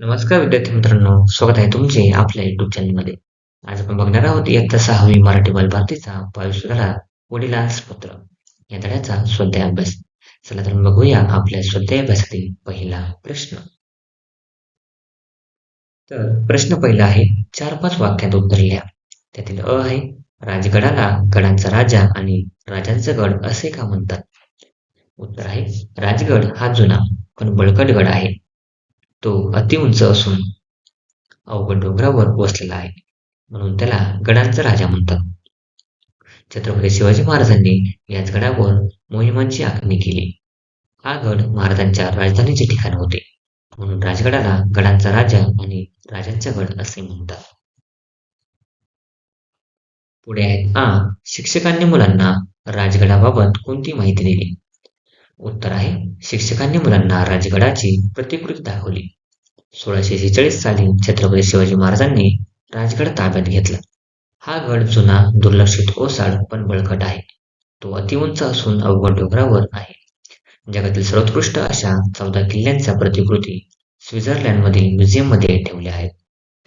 नमस्कार विद्यार्थी मित्रांनो स्वागत आहे तुमचे आपल्या युट्यूब चॅनलमध्ये आज आपण बघणार आहोत इयत्ता सहावी मराठी बालभारतीचा पायुष धडा वडिलांस पत्र. या धड्याचा स्वाध्याय अभ्यास चला तर बघूया आपल्या स्वाध्याय अभ्यासातील पहिला प्रश्न. तर प्रश्न पहिला आहे चार पाच वाक्यात उत्तर लिहा. त्यातील अ आहे राजगडाला गडांचा राजा आणि राजांचा गड असे का म्हणतात? उत्तर आहे राजगड हा जुना पण बळकट गड आहे. तो अतिउंच असून अवघड डोंगरावर वसलेला आहे. म्हणून त्याला गडांचा राजा म्हणतात. छत्रपती शिवाजी महाराजांनी याच गडावर मोहिमांची आखणी केली. हा गड महाराजांच्या राजधानीचे ठिकाण होते. म्हणून राजगडाला गडांचा राजा आणि राजांचा गड असे म्हणतात. पुढे आहेत. आ शिक्षकांनी मुलांना राजगडाबाबत कोणती माहिती दिली? उत्तर आहे शिक्षकांनी मुलांना राजगडाची प्रतिकृती दाखवली. सोळाशे शेहेचाळीस साली छत्रपती शिवाजी महाराजांनी राजगड ताब्यात घेतला. हा गड जुना दुर्लक्षित ओसाड पण बळकट आहे. तो अतिउंच असून अवघड डोंगरावर आहे. जगातील सर्वोत्कृष्ट अशा चौदा किल्ल्यांच्या प्रतिकृती स्वित्झर्लंडमधील म्युझियममध्ये ठेवल्या आहेत.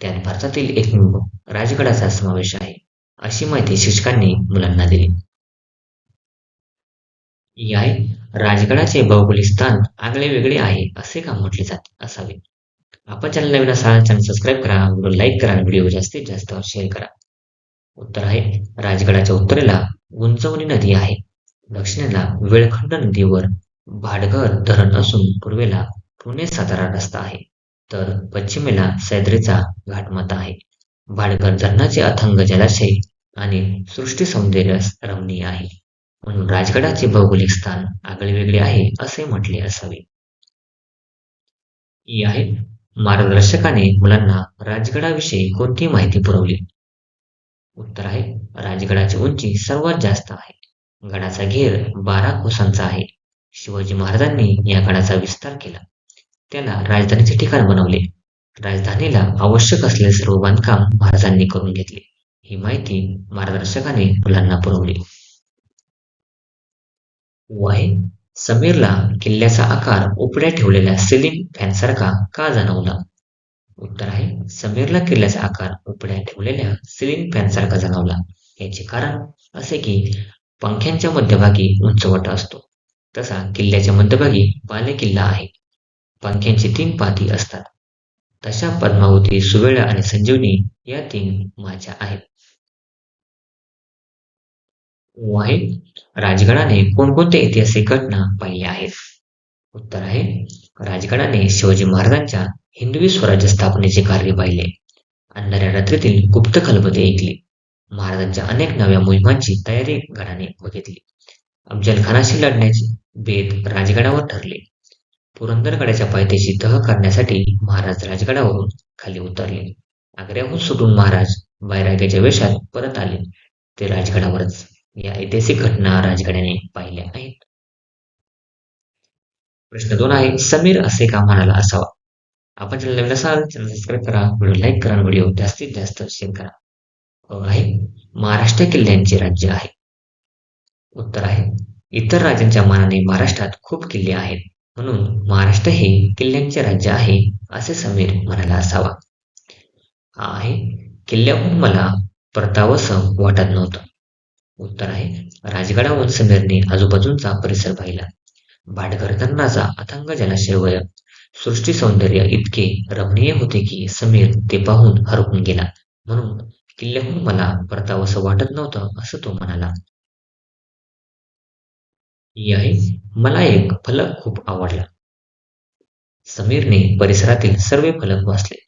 त्यात भारतातील एकमेव राजगडाचा समावेश आहे अशी माहिती शिक्षकांनी मुलांना दिली. राजगडाचे भौगोलिक स्थान आगळे वेगळे आहे असे का म्हटले जात असावे? आपण चॅनल नवीन असाल चॅनल सबस्क्राईब करा व्हिडिओ लाईक करा व्हिडिओ जास्तीत जास्त शेअर करा. उत्तर आहे राजगडाच्या उत्तरेला गुंचवणी नदी आहे. दक्षिणेला वेळखंड नदीवर भाडघर धरण असून पूर्वेला पुणे सातारा रस्ता आहे. तर पश्चिमेला सैद्रीचा घाटमाता आहे. भाडघर धरणाचे अथंग जलाशय आणि सृष्टी सौंदर्य रमणीय आहे. म्हणून राजगडाचे भौगोलिक स्थान आगळे वेगळे आहे असे म्हटले असावे. ही आहे मार्गदर्शकाने मुलांना राजगडाविषयी कोणती माहिती पुरवली? उत्तर आहे राजगडाची उंची सर्वात जास्त आहे. गडाचा घेर बारा कोसांचा आहे. शिवाजी महाराजांनी या गडाचा विस्तार केला. त्याला राजधानीचे ठिकाण बनवले. राजधानीला आवश्यक असलेले सर्व बांधकाम महाराजांनी करून घेतले. ही माहिती मार्गदर्शकाने मुलांना पुरवली. आहे. समीरला किल्ल्याचा आकार उपड्या ठेवलेल्या सिलिंग फॅनसारखा का जाणवला? उत्तर आहे समीरला किल्ल्याचा आकार उपड्या ठेवलेल्या सिलिंग फॅनसारखा जाणवला. याचे कारण असे की पंख्यांच्या मध्यभागी उंचवटा असतो. तसा किल्ल्याच्या मध्यभागी बाले किल्ला आहे. पंख्यांची तीन पाती असतात. तशा पद्मावती सुवेळा आणि संजीवनी या तीन माझ्या आहेत. आहे राजगडाने कोणकोणत्या ऐतिहासिक घटना पाहिल्या आहेत? उत्तर आहे राजगडाने शिवाजी महाराजांच्या हिंदवी स्वराज्य स्थापनेचे कार्य पाहिले. अंधाऱ्या रात्रीतील गुप्त खलबते ऐकली. महाराजांच्या अनेक नव्या मोहिमांची तयारी गडाने बघितली. अफजल खानाशी लढण्याचे बेद राजगडावर ठरले. पुरंदरगडाच्या पायथ्याशी तह करण्यासाठी महाराज राजगडावरून खाली उतरले. आग्र्याहून सुटून महाराज बैराग्याच्या वेशात परत आले. ते राजगडावरच या ऐतिहासिक घटना राजगडाने पाहिल्या आहेत प्रश्न दोन आहे समीर असे का म्हणाला असावा? आपण चॅनल नवीन असाल चॅनल सबस्क्राईब करा व्हिडिओ लाईक करा व्हिडिओ जास्तीत जास्त शेअर करा. आहे. महाराष्ट्र किल्ल्यांचे राज्य आहे. उत्तर आहे. इतर राज्यांच्या मानाने महाराष्ट्रात खूप किल्ले आहेत. म्हणून महाराष्ट्र हे किल्ल्यांचे राज्य आहे असे समीर म्हणाला असावा. हा आहे. किल्ल्याहून मला परतावंसं वाटत नव्हतं. उत्तर आहे. राजगडावरून समीरने आजूबाजूचा परिसर पाहिला. भाटघरकरणाचा अथंग जलाशय वय सृष्टी सौंदर्य इतके रमणीय होते की समीर ते पाहून हरकून गेला. म्हणून किल्ल्याहून मला परतावंसं वाटत नव्हतं असं तो म्हणाला. आहे. मला एक फलक खूप आवडला. समीरने परिसरातील सर्व फलक वाचले.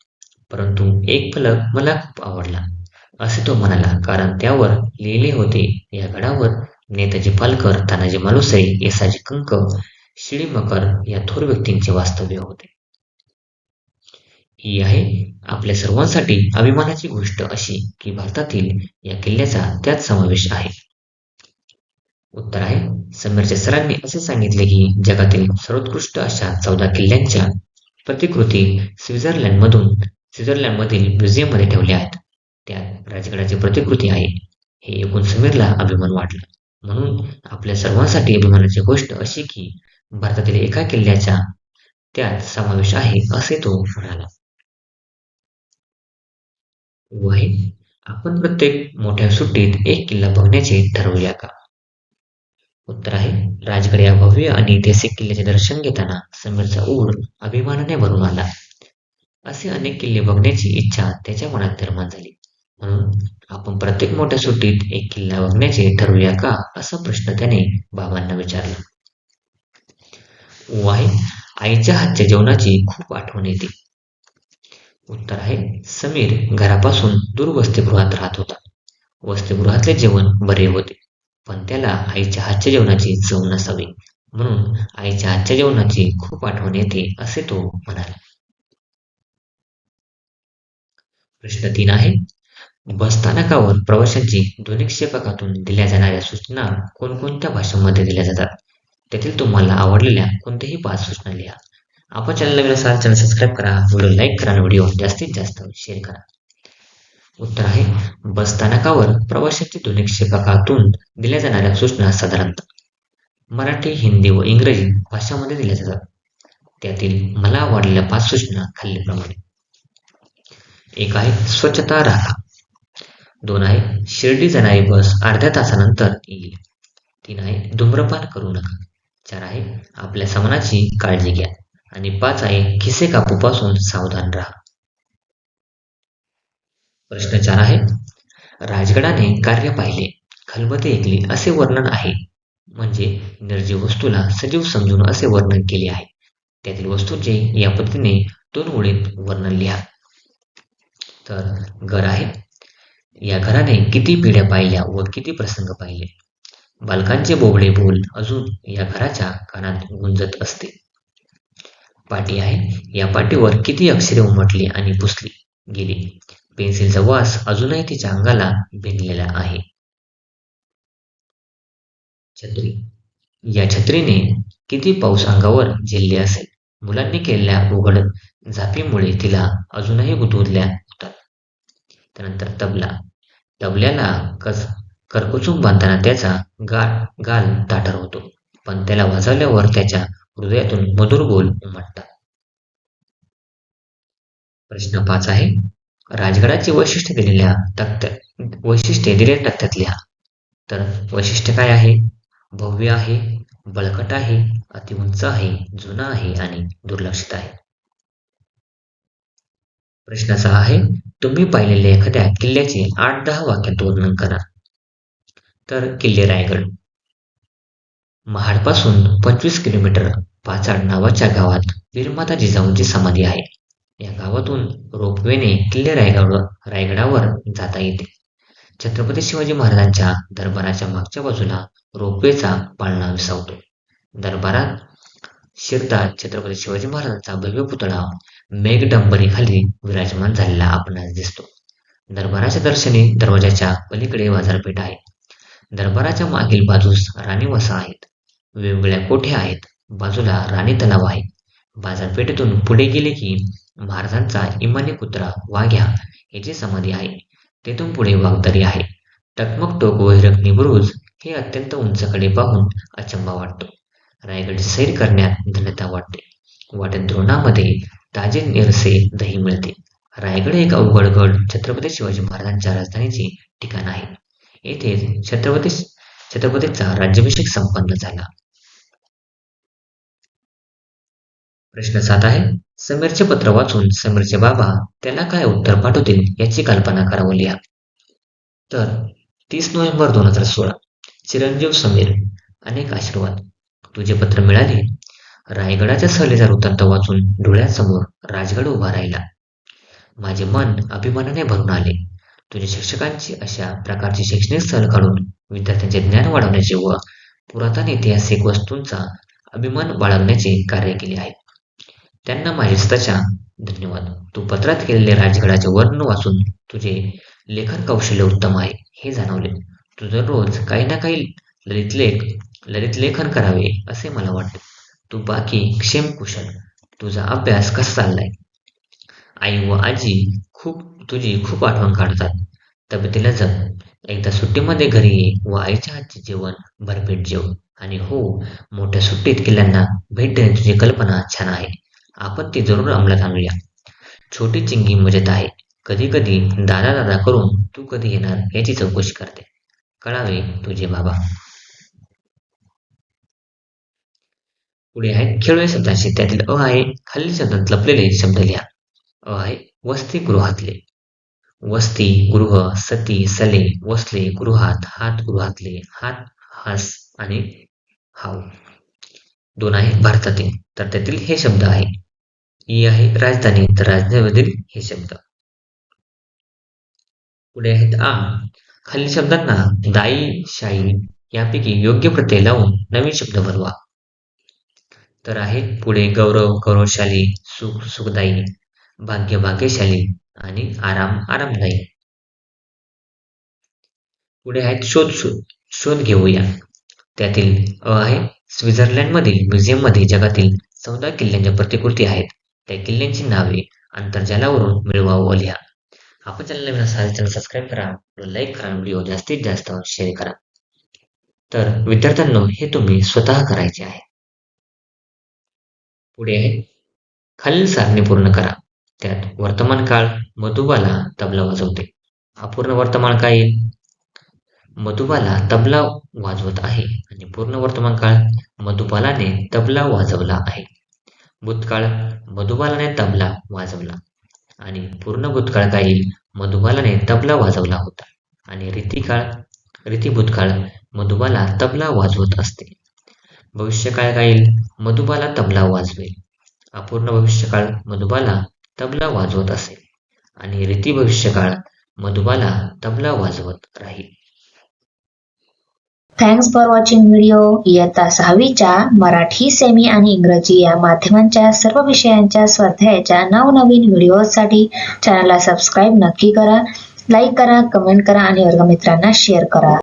परंतु एक फलक मला खूप आवडला. असे तो म्हणाला कारण त्यावर लिहिले होते या गडावर नेताजी पालकर तानाजी मालुसरे येसाजी कंक शिळी मकर या थोर व्यक्तींचे वास्तव्य होते. ही आहे आपल्या सर्वांसाठी अभिमानाची गोष्ट अशी की भारतातील या किल्ल्याचा त्यात समावेश आहे. उत्तर आहे समीरच्या सरांनी असे सांगितले की जगातील सर्वोत्कृष्ट अशा चौदा किल्ल्यांच्या प्रतिकृती स्वित्झर्लंड मधून स्वित्झर्लंड मधील म्युझियममध्ये ठेवल्या आहेत. त्यात राजगडाची प्रतिकृती आहे. हे ऐकून समीरला अभिमान वाटला. म्हणून आपल्या सर्वांसाठी अभिमानाची गोष्ट अशी की भारतातील एका किल्ल्याचा त्यात समावेश आहे असे तो म्हणाला. वय आपण प्रत्येक मोठ्या सुट्टीत एक किल्ला बघण्याचे ठरवूया का? उत्तर आहे राजगड या भव्य आणि ऐतिहासिक किल्ल्याचे दर्शन घेताना समीरचा ऊर अभिमानाने भरून आला. असे अनेक किल्ले बघण्याची इच्छा त्याच्या मनात निर्माण झाली. म्हणून आपण प्रत्येक मोठ्या सुट्टीत एक किल्ला बघण्याचे ठरवूया का? असा प्रश्न त्याने बाबांना विचारला. वाई आहे आईच्या हातच्या जेवणाची खूप आठवण येते. उत्तर आहे समीर घरापासून दूर वसतिगृहात राहत होता. वसतिगृहातले जेवण बरे होते पण त्याला आईच्या हातच्या जेवणाची चव नसावी. म्हणून आईच्या हातच्या जेवणाची खूप आठवण येते असे तो म्हणाला. प्रश्न तीन आहे बसस्थानकावर प्रवाशांची ध्वनिक्षेपकातून दिल्या जाणाऱ्या सूचना कोणकोणत्या भाषांमध्ये दिल्या जातात? त्यातील तुम्हाला आवडलेल्या कोणत्याही पाच सूचना लिहा. आपण चॅनल नवीन असाल चॅनल सबस्क्राईब करा. व्हिडिओ लाईक करा आणि व्हिडिओ जास्तीत जास्त शेअर करा. उत्तर आहे बसस्थानकावर प्रवाशांची ध्वनिक्षेपकातून दिल्या जाणाऱ्या सूचना साधारणतः मराठी हिंदी व इंग्रजी भाषांमध्ये दिल्या जातात. त्यातील मला आवडलेल्या पाच सूचना खालीलप्रमाणे. एक आहे स्वच्छता राखा. दोन आहे शिर्डी जाणारी बस अर्ध्या तासानंतर येईल. तीन आहे धूम्रपान करू नका. चार आहे आपल्या सामानाची काळजी घ्या. आणि पाच आहे खिसे कापूपासून सावधान राहा. प्रश्न चार आहे राजगडाने कार्य पाहिले. खलबते ऐकली असे वर्णन आहे. म्हणजे निर्जीव वस्तूला सजीव समजून असे वर्णन केले आहे. त्यातील वस्तूंचे या पद्धतीने दोन ओळीत वर्णन लिहा. तर घर आहे या घराने किती पिढ्या पाहिल्या व किती प्रसंग पाहिले? बालकांचे बोबडे बोल अजून या घराच्या कानात गुंजत असते. पाटी आहे. या पाटीवर किती अक्षरे उमटली आणि पुसली गेली. पेन्सिलचा वास अजूनही तिच्या अंगाला भिनलेला आहे. छत्री. या छत्रीने किती पाऊस अंगावर झेलले असेल. मुलांनी केलेल्या उघड झापीमुळे तिला अजूनही गुदगुदल्या होतात. त्यानंतर तबला. तबल्याला कस करकुचून बांधताना त्याचा गाल गाल ताठर होतो. पण त्याला वाजवल्यावर त्याच्या हृदयातून मधुर बोल उमटतात. प्रश्न पाच आहे. राजगडाची वैशिष्ट्य दिलेल्या तक्त्या वैशिष्ट्ये दिलेल्या तक्त्यात लिहा तर वैशिष्ट्य काय आहे? भव्य आहे बळकट आहे अतिउंच आहे जुना आहे आणि दुर्लक्षित आहे. प्रश्न सहा आहे. तुम्ही पाहिलेल्या एखाद्या किल्ल्याचे आठ दहा वाक्यात वर्णन करा. तर किल्ले रायगड. महाडपासून पंचवीस किलोमीटर पाचाड नावाच्या गावात वीरमाता जिजाऊंची समाधी आहे. या गावातून रोपवेने किल्ले रायगड रायगडावर जाता येते. छत्रपती शिवाजी महाराजांच्या दरबाराच्या मागच्या बाजूला रोपवेचा पाळणा विसावतो. दरबारात शिरता छत्रपती शिवाजी महाराजांचा भव्य पुतळा मेघडंबरीखाली विराजमान झालेला आपणास दिसतो. दरबाराच्या दर्शनी दरवाजाच्या पलीकडे बाजारपेठ आहे. दरबाराच्या मागील बाजूस राणी वसा आहेत. वेगवेगळ्या कोठ्या आहेत? बाजूला राणी तलाव आहे. बाजारपेठेतून पुढे गेले की महाराजांचा इमानी कुत्रा वाघ्या याची समाधी आहे. तेथून पुढे वाघदरी आहे. टकमक टोक व हिरकणी बुरुज हे अत्यंत उंचकडे पाहून अचंबा वाटतो. रायगड सैर करण्यात धन्यता वाटते. वाटेत द्रोणामध्ये ताजे निरसे दही मिळते. रायगड एक अवघड गड छत्रपती शिवाजी महाराजांच्या राजधानीचे ठिकाण आहे. येथे छत्रपती छत्रपतीचा राज्याभिषेक संपन्न झाला. प्रश्न सात आहे. समीरचे पत्र वाचून समीरचे बाबा त्याला काय उत्तर पाठवतील याची कल्पना करावं लिहा तर तीस नोव्हेंबर दोन हजार सोळा. चिरंजीव समीर अनेक आशीर्वाद. तुझे पत्र मिळाले रायगडाच्या सहलीचा वृत्तांत वाचून डोळ्यासमोर राजगड उभा राहिला. माझे मन अभिमानाने भरून आले. तुझ्या शिक्षकांची अशा प्रकारची शैक्षणिक सहल काढून विद्यार्थ्यांचे ज्ञान वाढवण्याचे व पुरातन ऐतिहासिक वस्तूंचा अभिमान बाळगण्याचे कार्य केले आहे. त्यांना माझे स्वतःच्या धन्यवाद. तू पत्रात केलेले राजगडाचे वर्णन वाचून तुझे लेखन कौशल्य उत्तम आहे हे जाणवले. तू दररोज काही ना काही ललित लेख ललित लेखन करावे असे मला वाटते तू बाकी क्षेम कुशल. तुझा अभ्यास कसा चाललाय? आई व आजी खूप तुझी खूप आठवण काढतात. तब्येतीला जग एकदा सुट्टीमध्ये घरी ये व आईच्या हातचे जेवण भरपेट जेव. आणि हो मोठ्या सुट्टीत किल्ल्यांना भेट देण्याची तुझी कल्पना छान आहे. आपण ती जरूर अंमलात आणूया. छोटी चिंगी मजेत आहे. कधी कधी दादा दादा करून तू कधी येणार याची चौकशी करते. कळावे तुझे बाबा. पुढे आहे खेळवे शब्दांशी त्यातील अ आहे. खालील शब्दांत लपलेले शब्द लिहा. अ आहे. वसतिगृहातले वस्ती गृह सती सले वसले गृहात हात गृहातले हात हास आणि हाव. दोन आहे भारतातील. तर त्यातील हे शब्द आहे. ई आहे राजधानी. तर राजधानीमधील हे शब्द. पुढे आहेत आ. खालील शब्दांना दाई शाई यापैकी योग्य प्रत्यय लावून नवीन शब्द बनवा. तर आहे पुढे गौरव गौरवशाली सुख सुखदायी भाग्य भाग्यशाली आणि आराम आरामदायी. पुढे आहेत शोध शोध शोध घेऊया. त्यातील अ आहे स्वित्झर्लंडमधील म्युझियममध्ये जगातील चौदा किल्ल्यांच्या प्रतिकृती आहेत. त्या किल्ल्यांची नावे आंतरजालावरून मिळवावं लिहा आपण चॅनल नवीन असाल चॅनल सबस्क्राईब करा लाईक करा व्हिडिओ जास्तीत जास्त शेअर करा. तर विद्यार्थ्यांनो हे तुम्ही स्वतः करायचे आहे. पुढे आहे. खालील सारणी पूर्ण करा. त्यात वर्तमान काळ मधुबाला तबला वाजवते. अपूर्ण वर्तमान काळ येईल. मधुबाला तबला वाजवत आहे आणि पूर्ण वर्तमान काळ मधुबालाने तबला वाजवला आहे. भूतकाळ मधुबालाने तबला वाजवला आणि पूर्ण भूतकाळ काय येईल? मधुबालाने तबला वाजवला होता. आणि रीतिकाळ रीती भूतकाळ मधुबाला तबला वाजवत असते. भविष्य काय गाईल मधुबाला तबला वाजवेल. अपूर्ण भविष्यकाळ मधुबाला तबला वाजवत असेल. आणि रीती भविष्यकाळ मधुबाला तबला वाजवत राहील. थँक्स फॉर वॉचिंग व्हिडिओ इयत्ता सहावीच्या मराठी सेमी आणि इंग्रजी या माध्यमांच्या सर्व विषयांच्या स्वाध्यायाच्या नवनवीन व्हिडिओसाठी चॅनलला सबस्क्राईब नक्की करा. लाईक करा कमेंट करा आणि वर्गमित्रांना शेअर करा.